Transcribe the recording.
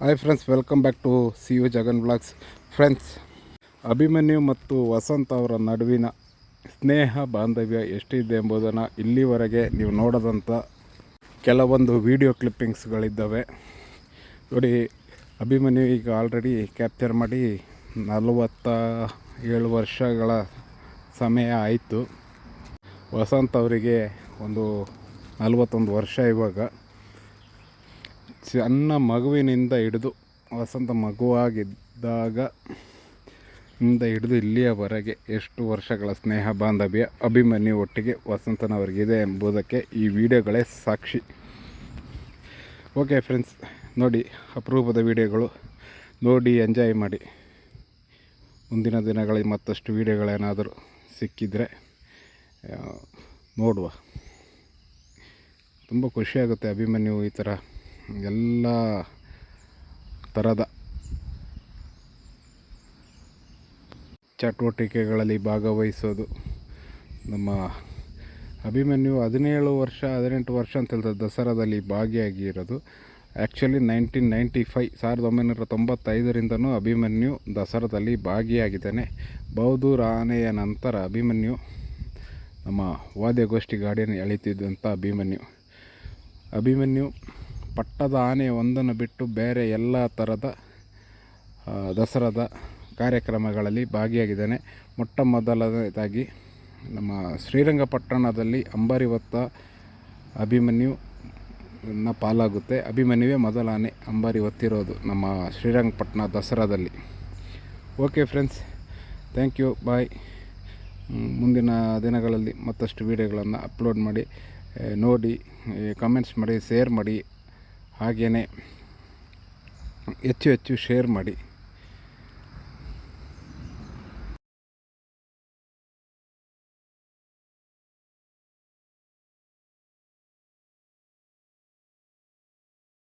Hi friends welcome back to C U Jagan blogs friends Abhimanyu ಮತ್ತು ವಸಂತ್ ಅವರ ನಡುವಿನ ಸ್ನೇಹ ಬಾಂಧವ್ಯ ಎಷ್ಟಿದೆ ಎಂಬುದನ್ನು ಇಲ್ಲಿವರೆಗೆ ನೀವು ನೋಡದಂಥ ಕೆಲವೊಂದು ವಿಡಿಯೋ ಕ್ಲಿಪ್ಪಿಂಗ್ಸ್ಗಳಿದ್ದಾವೆ ನೋಡಿ ಅಭಿಮನ್ಯು ಈಗ ಆಲ್ರೆಡಿ ಕ್ಯಾಪ್ಚರ್ ಮಾಡಿ ನಲವತ್ತ ಏಳು ವರ್ಷಗಳ ಸಮಯ ಆಯಿತು. ವಸಂತ್ ಅವರಿಗೆ ಒಂದು ನಲವತ್ತೊಂದು ವರ್ಷ ಇವಾಗ. ಸಣ್ಣ ಮಗುವಿನಿಂದ ಹಿಡಿದು ವಸಂತ ಮಗುವಾಗಿದ್ದಾಗ ಇಂದ ಹಿಡಿದು ಇಲ್ಲಿಯವರೆಗೆ ಎಷ್ಟು ವರ್ಷಗಳ ಸ್ನೇಹ, ಬಾಂಧವ್ಯ, ಅಭಿಮನ್ಯು ಒಟ್ಟಿಗೆ ವಸಂತನವರಿಗಿದೆ ಎಂಬುದಕ್ಕೆ ಈ ವಿಡಿಯೋಗಳೇ ಸಾಕ್ಷಿ. ಓಕೆ ಫ್ರೆಂಡ್ಸ್, ನೋಡಿ ಅಪರೂಪದ ವಿಡಿಯೋಗಳು. ನೋಡಿ ಎಂಜಾಯ್ ಮಾಡಿ. ಮುಂದಿನ ದಿನಗಳಲ್ಲಿ ಮತ್ತಷ್ಟು ವಿಡಿಯೋಗಳೇನಾದರೂ ಸಿಕ್ಕಿದರೆ ನೋಡುವ. ತುಂಬ ಖುಷಿಯಾಗುತ್ತೆ ಅಭಿಮನ್ಯು ಈ ಥರ ಎಲ್ಲ ಥರದ ಚಟುವಟಿಕೆಗಳಲ್ಲಿ ಭಾಗವಹಿಸೋದು ನಮ್ಮ ಅಭಿಮನ್ಯು ಹದಿನೇಳು ವರ್ಷ, ಹದಿನೆಂಟು ವರ್ಷ ಅಂತ ಹೇಳ್ತಾರೆ, ದಸರಾದಲ್ಲಿ ಭಾಗಿಯಾಗಿರೋದು ಆ್ಯಕ್ಚುಲಿ ನೈನ್ಟೀನ್ ನೈಂಟಿ ಫೈ ಸಾವಿರದ ಒಂಬೈನೂರ ತೊಂಬತ್ತೈದರಿಂದನೂ ಅಭಿಮನ್ಯು ದಸರಾದಲ್ಲಿ ಭಾಗಿಯಾಗಿದ್ದಾನೆ. ಬೌದೂರ್ ಆನೆಯ ನಂತರ ಅಭಿಮನ್ಯು ನಮ್ಮ ವಾದ್ಯಗೋಷ್ಠಿ ಗಾಡಿಯನ್ನು ಎಳಿತಿದ್ದಂಥ ಅಭಿಮನ್ಯು. ಅಭಿಮನ್ಯು ಪಟ್ಟದ ಆನೆ ಒಂದನ್ನು ಬಿಟ್ಟು ಬೇರೆ ಎಲ್ಲ ಥರದ ದಸರಾದ ಕಾರ್ಯಕ್ರಮಗಳಲ್ಲಿ ಭಾಗಿಯಾಗಿದ್ದಾನೆ. ಮೊಟ್ಟ ಮೊದಲನೇದಾಗಿ ನಮ್ಮ ಶ್ರೀರಂಗಪಟ್ಟಣದಲ್ಲಿ ಅಂಬಾರಿ ಹೊತ್ತ ಅಭಿಮನ್ಯು ಪಾಲಾಗುತ್ತೆ. ಅಭಿಮನ್ಯುವೇ ಮೊದಲ ಆನೆ ಅಂಬಾರಿ ಹೊತ್ತಿರೋದು ನಮ್ಮ ಶ್ರೀರಂಗಪಟ್ಟಣ ದಸರಾದಲ್ಲಿ. Okay friends, thank you, bye. ಮುಂದಿನ ದಿನಗಳಲ್ಲಿ ಮತ್ತಷ್ಟು ವೀಡಿಯೋಗಳನ್ನು ಅಪ್ಲೋಡ್ ಮಾಡಿ ನೋಡಿ ಕಮೆಂಟ್ಸ್ ಮಾಡಿ, ಶೇರ್ ಮಾಡಿ. ಹಾಗೆಯೇ ಹೆಚ್ಚು ಹೆಚ್ಚು ಶೇರ್ ಮಾಡಿ.